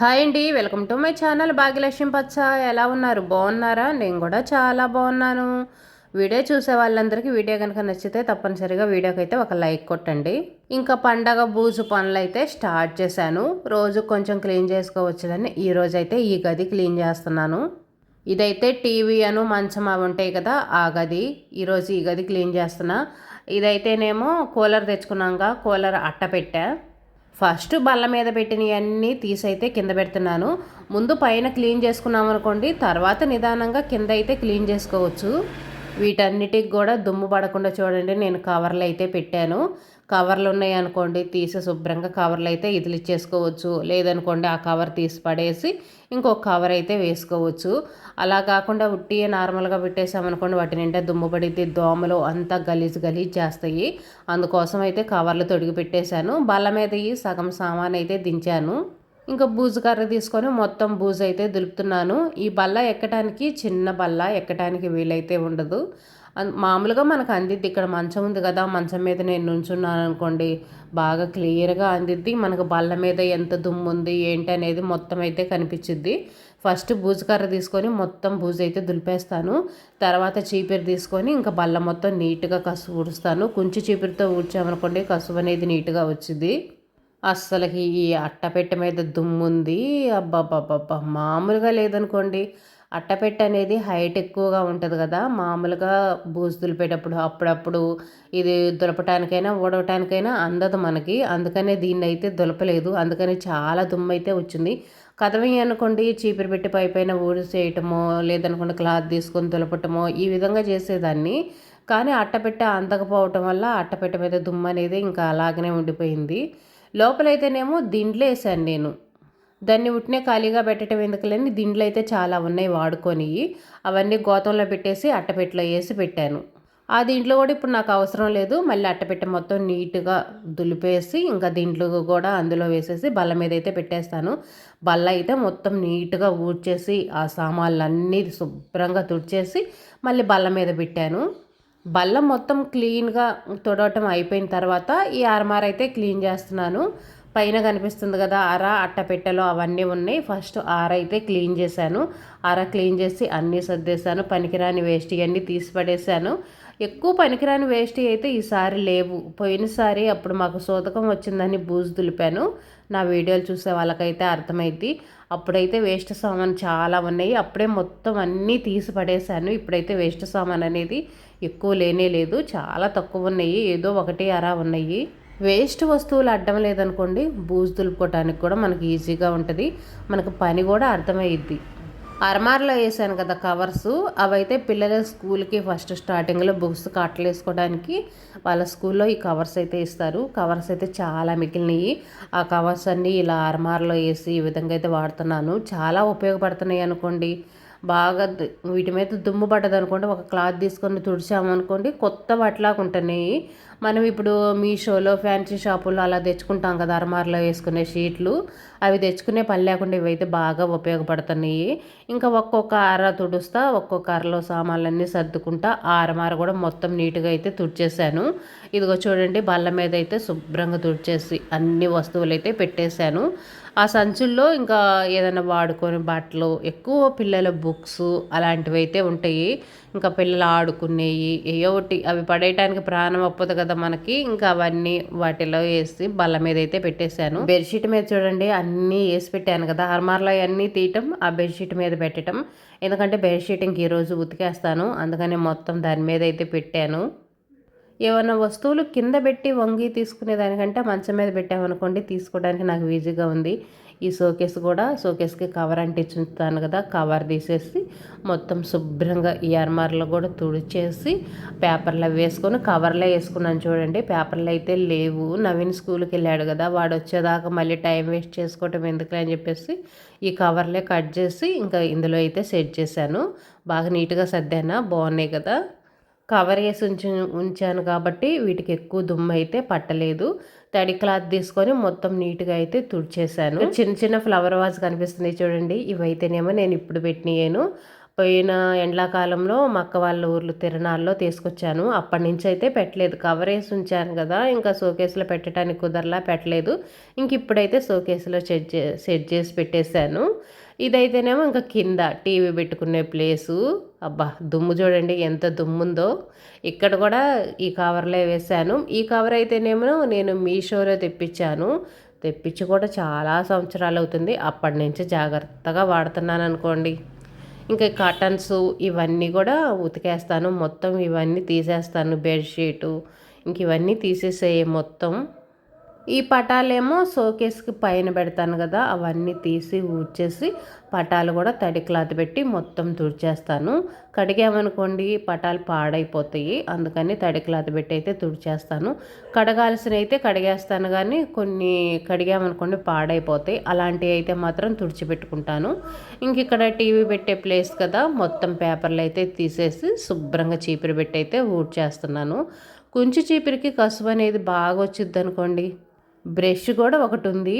Hi అండి welcome to my channel Bhagyalakshmi పచ్చ. ఎలా ఉన్నారు? బాగున్నారా? నేను కూడా చాలా బాగున్నాను. వీడియో చూసే వాళ్ళందరికీ వీడియో కనుక నచ్చితే తప్పనిసరిగా వీడియోకి అయితే ఒక లైక్ కొట్టండి. ఇంకా పండగ బూజు పనులు అయితే స్టార్ట్ చేశాను. రోజు కొంచెం క్లీన్ చేసుకోవచ్చుదని ఈ అయితే ఈ గది క్లీన్ చేస్తున్నాను. ఇదైతే టీవీ అను మంచం అవి ఉంటాయి కదా ఆ గది. ఈరోజు ఈ గది క్లీన్ చేస్తున్నా. ఇదైతేనేమో కూలర్ తెచ్చుకున్నాక కూలర్ అట్ట పెట్టా. ఫస్ట్ బల్ల మీద పెట్టినవన్నీ తీసైతే కింద పెడుతున్నాను. ముందు పైన క్లీన్ చేసుకున్నాం అనుకోండి తర్వాత నిదానంగా కింద అయితే క్లీన్ చేసుకోవచ్చు. వీటన్నిటికి కూడా దుమ్ము పడకుండా చూడండి నేను కవర్లు అయితే పెట్టాను. కవర్లు ఉన్నాయి అనుకోండి తీసి శుభ్రంగా కవర్లు అయితే ఇదిలిచ్చేసుకోవచ్చు. లేదనుకోండి ఆ కవర్ తీసి పడేసి ఇంకొక కవర్ అయితే వేసుకోవచ్చు. అలా కాకుండా ఉట్టి నార్మల్గా పెట్టేసామనుకోండి వాటి నిండా దుమ్ము పడితే దోమలు అంతా గలీజ్ గలీజ్ చేస్తాయి. అందుకోసం అయితే కవర్లు తొడిగి పెట్టేశాను. బల్ల మీద సగం సామాన్ అయితే దించాను. ఇంకా బూజు కర్ర తీసుకొని మొత్తం బూజు అయితే దులుపుతున్నాను. ఈ బల్ల ఎక్కడానికి చిన్న బల్ల ఎక్కడానికి వీలైతే ఉండదు. మామూలుగా మనకు అందిద్ది ఇక్కడ మంచం ఉంది కదా మంచం మీద నేను నుంచున్నాను అనుకోండి బాగా క్లియర్గా అందిద్ది. మనకు బల్ల మీద ఎంత దుమ్ము ఉంది ఏంటి అనేది మొత్తం అయితే కనిపించిద్ది. ఫస్ట్ బూజు తీసుకొని మొత్తం బూజు అయితే దులిపేస్తాను. తర్వాత చీపిరి తీసుకొని ఇంకా బల్ల మొత్తం నీట్గా కసు ఊడుస్తాను. కొంచెం చీపిరితో ఊడ్చామనుకోండి కసువు అనేది నీట్గా వచ్చింది అస్సలకి ఈ అట్టపెట్ట మీద దుమ్ముంది. అబ్బాబ్బాబ్బా మామూలుగా లేదనుకోండి. అట్టపెట్ట అనేది హైట్ ఎక్కువగా ఉంటుంది కదా మామూలుగా బూజు దులిపేటప్పుడు అప్పుడప్పుడు ఇది దులపటానికైనా ఊడవటానికైనా అందదు మనకి. అందుకనే దీన్ని అయితే దులపలేదు. అందుకని చాలా దుమ్ము అయితే వచ్చింది. కథమే అనుకోండి చీపిరి పెట్టి పై పైన ఊడి చేయటమో లేదనుకోండి క్లాత్ తీసుకొని దులపటమో ఈ విధంగా చేసేదాన్ని. కానీ అట్టపెట్ట అందకపోవటం వల్ల అట్టపెట్ట మీద దుమ్ము అనేది ఇంకా అలాగనే ఉండిపోయింది. లోపలైతేనేమో దిండ్లు వేసాను నేను. దాన్ని ఉట్నే ఖాళీగా పెట్టడం ఎందుకులేని దిండ్లు అయితే చాలా ఉన్నాయి వాడుకొని. అవన్నీ గోతంలో పెట్టేసి అట్టపెట్టలో వేసి పెట్టాను. ఆ దీంట్లో కూడా ఇప్పుడు నాకు అవసరం లేదు. మళ్ళీ అట్టపెట్ట మొత్తం నీట్గా దులిపేసి ఇంకా దీంట్లో కూడా అందులో వేసేసి బల్ల మీద అయితే పెట్టేస్తాను. బల్ల అయితే మొత్తం నీట్గా ఊడ్చేసి ఆ సామాన్లన్నీ శుభ్రంగా తుడిచేసి మళ్ళీ బల్ల మీద పెట్టాను. బల్ల మొత్తం క్లీన్గా తుడవటం అయిపోయిన తర్వాత ఈ అరమార అయితే క్లీన్ చేస్తున్నాను. పైన కనిపిస్తుంది కదా అర అట్టపెట్టెలో అవన్నీ ఉన్నాయి. ఫస్ట్ ఆర అయితే క్లీన్ చేశాను. ఆర క్లీన్ చేసి అన్నీ సర్దేశాను. పనికిరాని వేస్ట్ ఇవన్నీ తీసి పడేశాను. ఎక్కువ పనికిరాని వేస్ట్ అయితే ఈసారి లేవు. పోయినసారి అప్పుడు మాకు శోతకం వచ్చిందని బూజు దులిపాను. నా వీడియోలు చూసే వాళ్ళకైతే అర్థమైద్ది. అప్పుడైతే వేస్ట్ సామాన్ చాలా ఉన్నాయి. అప్పుడే మొత్తం అన్నీ తీసి పడేశాను. ఇప్పుడైతే వేస్ట్ సామాన్ అనేది ఎక్కువ లేనే లేదు. చాలా తక్కువ ఉన్నాయి. ఏదో ఒకటి అరా ఉన్నాయి. వేస్ట్ వస్తువులు అడ్డం లేదనుకోండి బూజు దులుపుకోవటానికి కూడా మనకి ఈజీగా ఉంటుంది. మనకు పని కూడా అర్థమయ్యిద్ది. అరమార్లో వేసాను కదా కవర్స్ అవైతే పిల్లల స్కూల్కి ఫస్ట్ స్టార్టింగ్లో బుక్స్ కట్టలు వేసుకోవడానికి వాళ్ళ స్కూల్లో ఈ కవర్స్ అయితే ఇస్తారు. కవర్స్ అయితే చాలా మిగిలినవి ఆ కవర్స్ అన్నీ ఇలా అరమార్లో వేసి ఈ విధంగా అయితే వాడుతున్నాను. చాలా ఉపయోగపడుతున్నాయి అనుకోండి. బాగా వీటి మీద దుమ్ము పడ్డది అనుకోండి ఒక క్లాత్ తీసుకొని తుడిచామనుకోండి కొత్త బట్టలాగా ఉంటున్నాయి. మనం ఇప్పుడు మీషోలో ఫ్యాన్సీ షాపుల్లో అలా తెచ్చుకుంటాం కదా అరమార్లో వేసుకునే షీట్లు. అవి తెచ్చుకునే పని లేకుండా ఇవైతే బాగా ఉపయోగపడుతున్నాయి. ఇంకా ఒక్కొక్క అర తుడుస్తా ఒక్కొక్క అరలో సామాన్లన్నీ సర్దుకుంటా ఆ అరమార కూడా మొత్తం నీట్గా అయితే తుడిచేశాను. ఇదిగో చూడండి బల్ల మీద అయితే శుభ్రంగా తుడిచేసి అన్ని వస్తువులు అయితే పెట్టేశాను. ఆ సంచుల్లో ఇంకా ఏదైనా వాడుకొని బట్టలు ఎక్కువ పిల్లల బుక్స్ అలాంటివి అయితే ఉంటాయి. ఇంకా పిల్లలు ఆడుకునేవి ఏయో ఒకటి అవి పడేయటానికి ప్రాణం అప్పదు కదా మనకి. ఇంకా అవన్నీ వాటిలో వేసి బల్ల మీద అయితే పెట్టేశాను. బెడ్షీట్ మీద చూడండి అన్నీ వేసి పెట్టాను కదా. అర్మార్లో అన్నీ తీయటం ఆ బెడ్షీట్ మీద పెట్టడం ఎందుకంటే బెడ్షీట్ ఇంక ఈరోజు ఉతికేస్తాను. అందుకని మొత్తం దాని మీద అయితే పెట్టాను. ఏమైనా వస్తువులు కింద పెట్టి వంగి తీసుకునే దానికంటే మంచం మీద పెట్టామనుకోండి తీసుకోవడానికి నాకు ఈజీగా ఉంది. ఈ షోకేస్ కూడా షోకేస్కి కవర్ అంటించుతాను కదా కవర్ తీసేసి మొత్తం శుభ్రంగా ఈ అర్మార్లో కూడా తుడిచేసి పేపర్లో వేసుకొని కవర్లో వేసుకున్నాను చూడండి. పేపర్లు అయితే లేవు. నవీన్ స్కూల్కి వెళ్ళాడు కదా వాడు వచ్చేదాకా మళ్ళీ టైం వేస్ట్ చేసుకోవటం ఎందుకులే అని చెప్పేసి ఈ కవర్లే కట్ చేసి ఇంకా ఇందులో అయితే సెట్ చేశాను. బాగా నీట్గా సర్దానా? బాగున్నాయి కదా? కవర్ వేసి ఉంచి ఉంచాను కాబట్టి వీటికి ఎక్కువ దుమ్ము అయితే పట్టలేదు. తడి క్లాత్ తీసుకొని మొత్తం నీట్గా అయితే తుడిచేసాను చిన్న చిన్న ఫ్లవర్ వాజ్ కనిపిస్తున్నాయి చూడండి. ఇవైతేనేమో నేను ఇప్పుడు పెట్టినాను పోయిన ఎండాకాలంలో మా అక్క వాళ్ళ ఊర్లు తిరణాల్లో తీసుకొచ్చాను. అప్పటి నుంచి అయితే పెట్టలేదు. కవర్ వేసి ఉంచాను కదా ఇంకా షోకేస్లో పెట్టడానికి కుదరలా పెట్టలేదు. ఇంక ఇప్పుడైతే షోకేస్లో సెట్ చే సెట్ చేసి పెట్టేశాను. ఇదైతేనేమో ఇంకా కింద టీవీ పెట్టుకునే ప్లేసు. అబ్బా దుమ్ము చూడండి ఎంత దుమ్ము ఉందో ఇక్కడ కూడా ఈ కవర్లో వేసాను ఈ కవర్ అయితేనేమో నేను మీషోలో తెప్పించాను. తెప్పించి కూడా చాలా సంవత్సరాలు అవుతుంది. అప్పటి నుంచి జాగ్రత్తగా వాడుతున్నాను అనుకోండి. ఇంకా కాటన్స్ ఇవన్నీ కూడా ఉతికేస్తాను. మొత్తం ఇవన్నీ తీసేస్తాను బెడ్షీటు ఇంక ఇవన్నీ తీసేసేయి మొత్తం. ఈ పటాలేమో షోకేస్కి పైన పెడతాను కదా అవన్నీ తీసి ఊడ్చేసి పటాలు కూడా తడి క్లాత్ పెట్టి మొత్తం తుడిచేస్తాను. కడిగామనుకోండి పటాలు పాడైపోతాయి. అందుకని తడి క్లాత్ పెట్టి అయితే తుడిచేస్తాను. కడగాల్సిన అయితే కడిగేస్తాను కానీ కొన్ని కడిగామనుకోండి పాడైపోతాయి. అలాంటివి అయితే మాత్రం తుడిచిపెట్టుకుంటాను. ఇంక ఇక్కడ టీవీ పెట్టే ప్లేస్ కదా మొత్తం పేపర్లు అయితే తీసేసి శుభ్రంగా చీపిరి పెట్టి అయితే ఊడ్చేస్తున్నాను. కుంచి చీపిరికి కసువు అనేది బాగా వచ్చింది అనుకోండి బ్రష్ కూడా ఒకటి ఉంది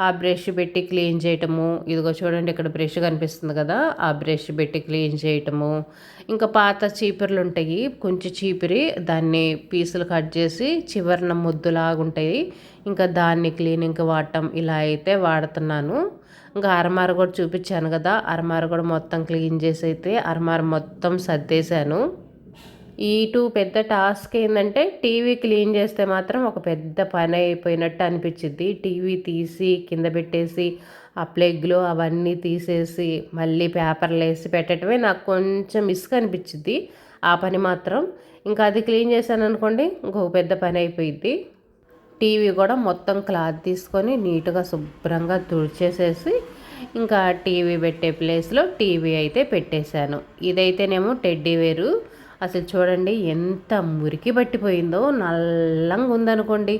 ఆ బ్రష్ పెట్టి క్లీన్ చేయటము. ఇదిగో చూడండి ఇక్కడ బ్రష్ కనిపిస్తుంది కదా. ఆ బ్రష్ పెట్టి క్లీన్ చేయటము. ఇంకా పాత చీపుర్లు ఉంటాయి. కొంచెం చీపిరి దాన్ని పీసులు కట్ చేసి చివరిన ముద్దులాగుంటాయి ఇంకా దాన్ని క్లీనింగ్కి వాడటం ఇలా అయితే వాడుతున్నాను. ఇంకా అరమార కూడా చూపించాను కదా. అరమార కూడా మొత్తం క్లీన్ చేసి అయితే అరమార మొత్తం సర్దేశాను. ఈ టూ పెద్ద టాస్క్ ఏంటంటే టీవీ క్లీన్ చేస్తే మాత్రం ఒక పెద్ద పని అయిపోయినట్టు అనిపించింది టీవీ తీసి కింద పెట్టేసి ఆ ప్లగ్లు అవన్నీ తీసేసి మళ్ళీ పేపర్లు వేసి పెట్టడమే నాకు కొంచెం మిస్క్ అనిపించింది ఆ పని మాత్రం. ఇంకా అది క్లీన్ చేశాను అనుకోండి ఇంకొక పెద్ద పని అయిపోయింది టీవీ కూడా మొత్తం క్లాత్ తీసుకొని నీట్గా శుభ్రంగా తుడిచేసేసి ఇంకా టీవీ పెట్టే ప్లేస్లో టీవీ అయితే పెట్టేశాను. ఇదైతేనేమో టెడ్డీ వేరు అసలు చూడండి ఎంత మురికి పట్టిపోయిందో నల్లంగా ఉందనుకోండి.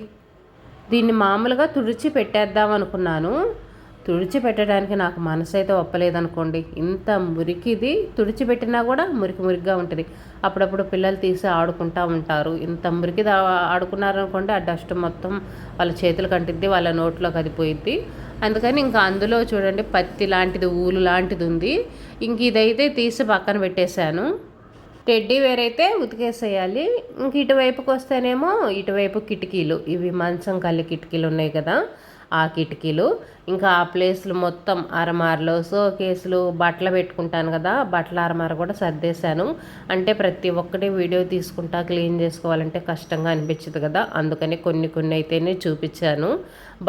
దీన్ని మామూలుగా తుడిచి పెట్టేద్దాం అనుకున్నాను. తుడిచి పెట్టడానికి నాకు మనసు అయితే ఒప్పలేదనుకోండి. ఇంత మురికిది తుడిచి పెట్టినా కూడా మురికి మురికిగా ఉంటుంది. అప్పుడప్పుడు పిల్లలు తీసి ఆడుకుంటూ ఉంటారు. ఇంత మురికిది ఆడుకున్నారనుకోండి ఆ డస్ట్ మొత్తం వాళ్ళ చేతులు కంటిద్ది వాళ్ళ నోట్లో కదిపోయిద్ది అందుకని ఇంకా అందులో చూడండి పత్తి లాంటిది ఊలు లాంటిది ఉంది. ఇంక ఇదైతే తీసి పక్కన పెట్టేశాను. టెడ్డీ వేర్ అయితే ఉతికేసేయాలి. ఇంక ఇటువైపుకి వస్తేనేమో ఇటువైపు కిటికీలు. ఇవి మంచం కళ్ళు కిటికీలు ఉన్నాయి కదా ఆ కిటికీలు. ఇంకా ఆ ప్లేస్లు మొత్తం అరమార్లు సో కేసులు బట్టలు పెట్టుకుంటాను కదా బట్టల అరమార కూడా సర్దేశాను. అంటే ప్రతి ఒక్కటి వీడియో తీసుకుంటా క్లీన్ చేసుకోవాలంటే కష్టంగా అనిపించదు కదా అందుకని కొన్ని కొన్ని అయితేనే చూపించాను.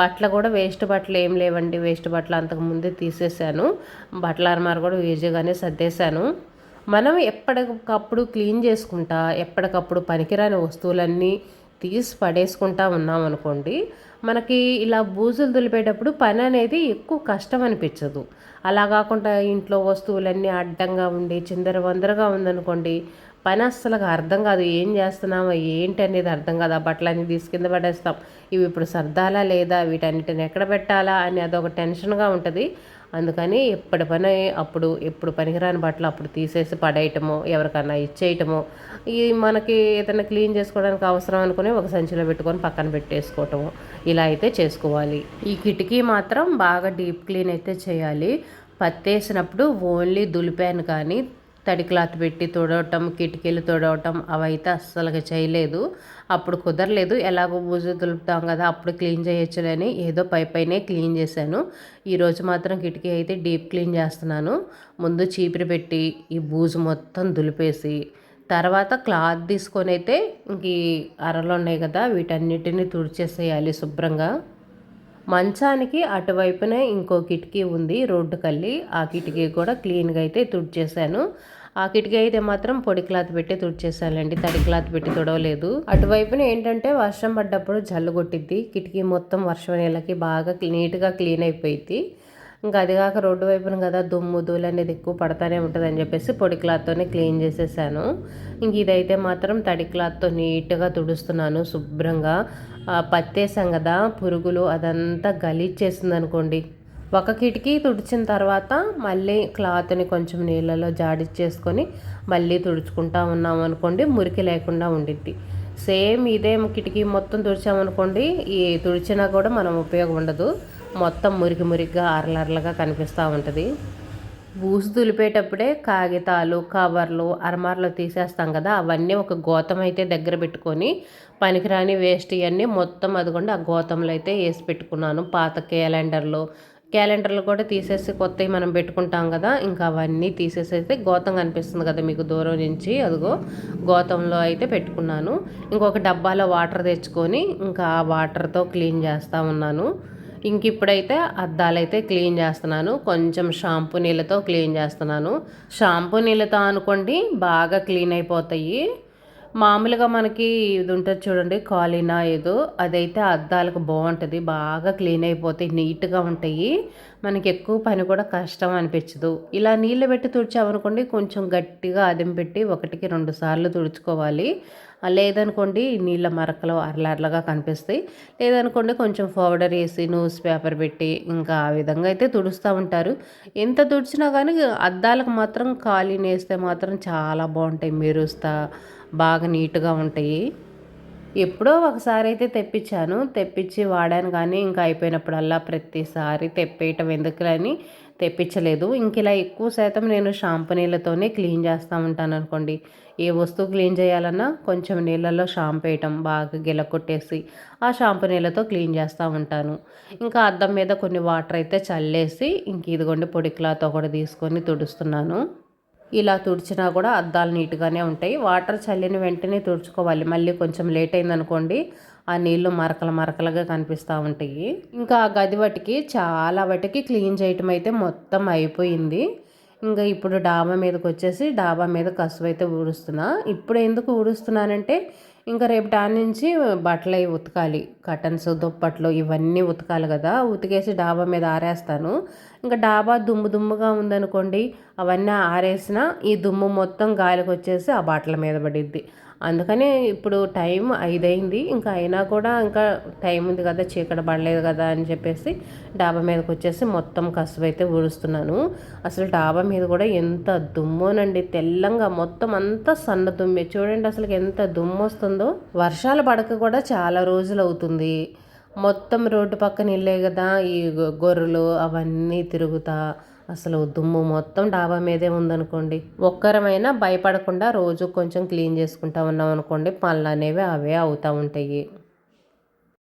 బట్టలు కూడా వేస్ట్ బట్టలు ఏం లేవండి వేస్ట్ బట్టలు అంతకుముందే తీసేసాను బట్టల అరమార కూడా ఈజీగానే సర్దేశాను. మనం ఎప్పటికప్పుడు క్లీన్ చేసుకుంటా ఎప్పటికప్పుడు పనికిరాని వస్తువులన్నీ తీసి పడేసుకుంటా ఉన్నాం అనుకోండి మనకి ఇలా బూజులు దులిపేటప్పుడు పని అనేది ఎక్కువ కష్టం అనిపించదు. అలా కాకుండా ఇంట్లో వస్తువులన్నీ అడ్డంగా ఉండి చిందర వందరగా ఉందనుకోండి పని అస్సలు అర్థం కాదు. ఏం చేస్తున్నామో ఏంటి అనేది అర్థం కాదు. ఆ బట్టలన్నీ తీసి కింద పడేస్తాం. ఇవి ఇప్పుడు సర్దాలా లేదా? వీటన్నిటిని ఎక్కడ పెట్టాలా? అని అదొక టెన్షన్గా ఉంటుంది. అందుకని ఎప్పటి పని అప్పుడు ఎప్పుడు పనికిరాని బట్టలు అప్పుడు తీసేసి పడేయటము ఎవరికన్నా ఇచ్చేయటము ఈ మనకి ఏదైనా క్లీన్ చేసుకోవడానికి అవసరం అనుకుని ఒక సంచిలో పెట్టుకొని పక్కన పెట్టేసుకోవటము. ఇలా అయితే చేసుకోవాలి. ఈ కిటికీ మాత్రం బాగా డీప్ క్లీన్ అయితే చేయాలి. పత్తేసినప్పుడు ఓన్లీ దులిపాను కానీ తడి క్లాత్ పెట్టి తుడవటం కిటికీలు తుడవటం అవైతే అస్సలుగా చేయలేదు. అప్పుడు కుదరలేదు. ఎలాగో బూజు దులుపుతాం కదా అప్పుడు క్లీన్ చేయొచ్చులని ఏదో పై పైనే క్లీన్ చేశాను. ఈరోజు మాత్రం కిటికీ అయితే డీప్ క్లీన్ చేస్తున్నాను. ముందు చీపిరి పెట్టి ఈ బూజు మొత్తం దులిపేసి తర్వాత క్లాత్ తీసుకొని అయితే ఇంక ఈ అరలు ఉన్నాయి కదా వీటన్నిటిని తుడిచేసేయాలి శుభ్రంగా. మంచానికి అటువైపునే ఇంకో కిటికీ ఉంది రోడ్డు కల్లి. ఆ కిటికీ కూడా క్లీన్గా అయితే తుడిచేశాను. ఆ కిటికీ అయితే మాత్రం పొడి క్లాత్ పెట్టి తుడిచేసానండి తడి క్లాత్ పెట్టి తుడవలేదు. అటువైపున ఏంటంటే వర్షం పడ్డప్పుడు జల్లు కొట్టిద్ది. కిటికీ మొత్తం వర్షం నీళ్ళకి బాగా నీట్గా క్లీన్ అయిపోయింది ఇంకా అది కాక రోడ్డు వైపున కదా దుమ్ము దూలు అనేది ఎక్కువ పడతానే ఉంటుంది అని చెప్పేసి పొడి క్లాత్తోనే క్లీన్ చేసేసాను. ఇంక ఇదైతే మాత్రం తడి క్లాత్తో నీట్గా తుడుస్తున్నాను శుభ్రంగా. పత్తేసాం కదా పురుగులు అదంతా గలీజ్ చేసింది అనుకోండి ఒక కిటికీ తుడిచిన తర్వాత మళ్ళీ క్లాత్ని కొంచెం నీళ్ళలో జాడిచ్చేసుకొని మళ్ళీ తుడుచుకుంటా ఉన్నాం అనుకోండి మురికి లేకుండా ఉండిద్ది. సేమ్ ఇదే కిటికీ మొత్తం తుడిచామనుకోండి ఈ తుడిచినా కూడా మనం ఉపయోగం ఉండదు. మొత్తం మురికి మురికిగా అరలర్లగా కనిపిస్తూ ఉంటుంది. బూసు దులిపేటప్పుడే కాగితాలు కవర్లు అరమార్లు తీసేస్తాం కదా అవన్నీ ఒక గోతం అయితే దగ్గర పెట్టుకొని పనికిరాని వేస్ట్ ఇవన్నీ మొత్తం అదిగొండి ఆ గోతంలో అయితే వేసి పెట్టుకున్నాను. పాత క్యాలెండర్లు క్యాలెండర్లు కూడా తీసేసి కొత్తవి మనం పెట్టుకుంటాం కదా ఇంకా అవన్నీ తీసేసి అయితే గోతం కనిపిస్తుంది కదా మీకు దూరం నుంచి. అదిగో గోతంలో అయితే పెట్టుకున్నాను. ఇంకొక డబ్బాలో వాటర్ తెచ్చుకొని ఇంకా ఆ వాటర్తో క్లీన్ చేస్తూ ఉన్నాను. ఇంక ఇప్పుడైతే అద్దాలైతే క్లీన్ చేస్తున్నాను. కొంచెం షాంపూ నీళ్ళతో క్లీన్ చేస్తున్నాను. షాంపూ నీళ్ళతో అనుకోండి బాగా క్లీన్ అయిపోతాయి. మామూలుగా మనకి ఇది ఉంటుంది చూడండి కాలినా ఏదో. అదైతే అద్దాలకు బాగుంటుంది. బాగా క్లీన్ అయిపోతాయి నీట్గా ఉంటాయి. మనకి ఎక్కువ పని కూడా కష్టం అనిపించదు. ఇలా నీళ్ళు పెట్టి తుడిచామనుకోండి కొంచెం గట్టిగా అదిం పెట్టి ఒకటికి రెండు సార్లు తుడుచుకోవాలి. లేదనుకోండి నీళ్ళ మరకలు అరలర్లగా కనిపిస్తాయి. లేదనుకోండి కొంచెం పౌడర్ వేసి న్యూస్ పేపర్ పెట్టి ఇంకా ఆ విధంగా అయితే తుడుస్తూ ఉంటారు. ఎంత తుడిచినా కానీ అద్దాలకు మాత్రం ఖాళీ నేస్తే మాత్రం చాలా బాగుంటాయి. మెరుస్తా బాగా నీట్గా ఉంటాయి. ఎప్పుడో ఒకసారి అయితే తెప్పించాను. తెప్పించి వాడాను కానీ ఇంకా అయిపోయినప్పుడల్లా ప్రతిసారి తెప్పేయటం ఎందుకులని తెప్పించలేదు. ఇంక ఇలా ఎక్కువ శాతం నేను షాంపూ నీళ్ళతోనే క్లీన్ చేస్తూ ఉంటాను అనుకోండి. ఏ వస్తువు క్లీన్ చేయాలన్నా కొంచెం నీళ్ళల్లో షాంపూ వేయటం బాగా గిల కొట్టేసి ఆ షాంపూ నీళ్ళతో క్లీన్ చేస్తూ ఉంటాను. ఇంకా అద్దం మీద కొన్ని వాటర్ అయితే చల్లేసి ఇంక ఇదిగోండి పొడి క్లాత్ ఒకటి తీసుకొని తుడుస్తున్నాను. ఇలా తుడిచినా కూడా అద్దాలు నీట్గానే ఉంటాయి. వాటర్ చల్లిన వెంటనే తుడుచుకోవాలి. మళ్ళీ కొంచెం లేట్ అయిందనుకోండి ఆ నీళ్ళు మరకల మరకలుగా కనిపిస్తూ ఉంటాయి. ఇంకా ఆ గది వాటికి చాలా వాటికి క్లీన్ చేయటం అయితే మొత్తం అయిపోయింది. ఇంకా ఇప్పుడు డాబా మీదకి వచ్చేసి డాబా మీద కసువు అయితే ఊడుస్తున్నా. ఇప్పుడు ఎందుకు ఊడుస్తున్నానంటే ఇంకా రేపు టాన్ నుంచి బట్టలు అవి ఉతకాలి. కటన్స్ దుప్పట్లు ఇవన్నీ ఉతకాలి కదా. ఉతికేసి డాబా మీద ఆరేస్తాను. ఇంకా డాబా దుమ్ము దుమ్ముగా ఉందనుకోండి అవన్నీ ఆరేసిన ఈ దుమ్ము మొత్తం గాలికి వచ్చేసి ఆ బట్టల మీద పడిద్ది. అందుకని ఇప్పుడు టైం ఐదైంది. ఇంకా అయినా కూడా ఇంకా టైం ఉంది కదా చీకట పడలేదు కదా అని చెప్పేసి డాబా మీదకి వచ్చేసి మొత్తం కసువు అయితే ఊడుస్తున్నాను. అసలు డాబా మీద కూడా ఎంత దుమ్మోనండి తెల్లంగా మొత్తం అంతా సన్న దుమ్మే. చూడండి అసలు ఎంత దుమ్ము వస్తుందో వర్షాలు పడక కూడా చాలా రోజులు అవుతుంది. మొత్తం రోడ్డు పక్కన వెళ్ళే కదా ఈ గొర్రెలు అవన్నీ తిరుగుతా. అసలు దుమ్ము మొత్తం డాబా మీదే ఉందనుకోండి. ఒక్కరమైనా భయపడకుండా రోజు కొంచెం క్లీన్ చేసుకుంటా ఉన్నాం అనుకోండి పనులు అనేవి అవే అవుతూ ఉంటాయి.